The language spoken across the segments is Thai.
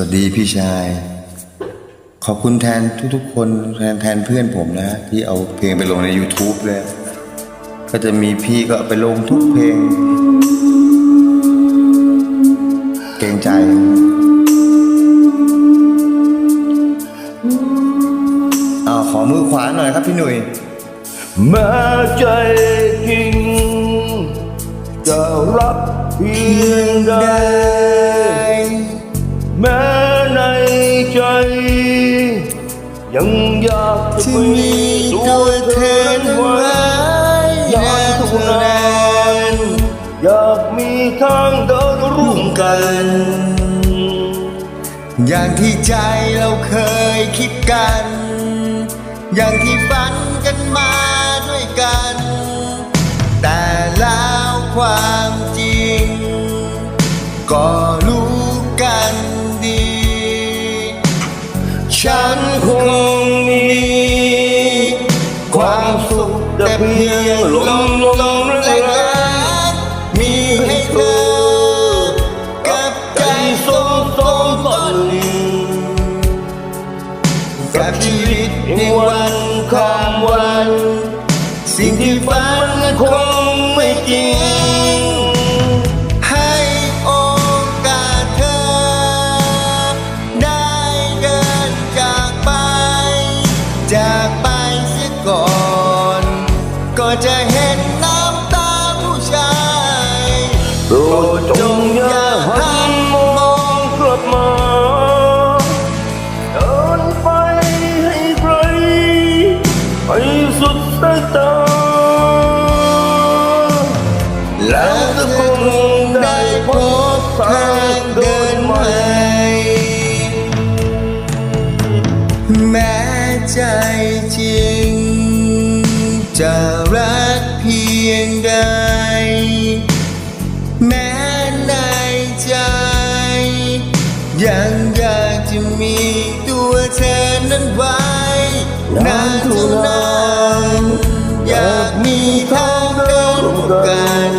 วัสดีพี่ชาย ขอบคุณแทนทุกๆ คนแทนแทนเพื่อนผมนะ ที่เอาเพลงไปลงใน YouTube เลย ก็จะมีพี่ก็ไปลงทุกเพลง เกรงใจ เอาขอมือขวาหน่อยครับพี่หนุ่ยแม้ใจจริง จะรักเพียงใด แม้ในใจ ยังอยากจะที่มีมีตัตัววเธเธออนั้นไว้ไว้อยากทุกเท่านานนอยากมีทางเดินร่วมกัน อย่างที่ใจเราเคยคิดกัน อย่างที่ฝันกันมาด้วยกัน แต่แล้วความจริง ก็รู้ ยังลมลมแรงแรงมีให้เธอกับใจใจสมสมฝันกับชีวิตในวันข้ามวัน สิ่งที่ฝันคงไม่จริง จะเห็นน้ำตาผู้ชายโปรดจงอย่าหันมองกลับมาเดินไปให้ไกลให้สุดสายตาแล้วเธอคงได้พบทางเดินใหม่แม้ใจจริงจะรักเพียง ใด แม้ในใจ ยังอยากจะมีตัวเธอนั้นไว้ นานเท่านานอยากมีทางเดินร่วมกัน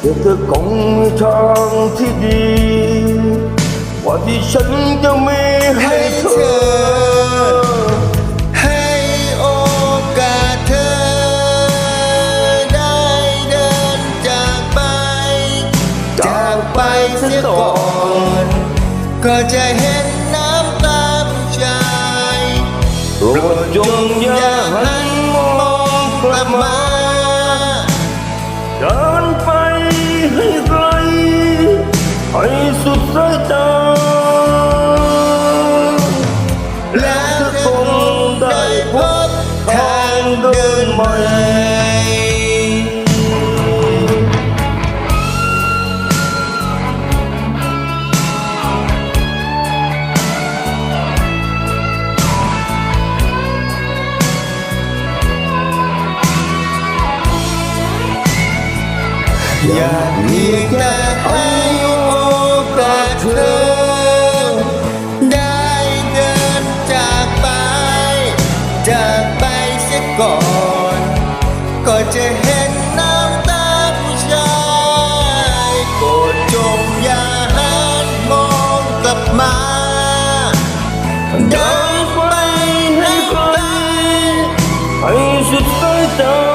เดี๋ยวเธอคงมีทางที่ดีกว่าที่ฉันจะมีให้เธ จากไปเสียก่อนก็จะเห็นน้ำตาผู้ชายโปรด อยากเพียงแต่ให้โอกาสเธอ ได้เดินจากไป จากไปเสียก่อน ก็จะเห็นน้ำตาผู้ชายโปรดจงอย่าหันมองกลับมาเดินไปให้ไกลให้สุดสายตา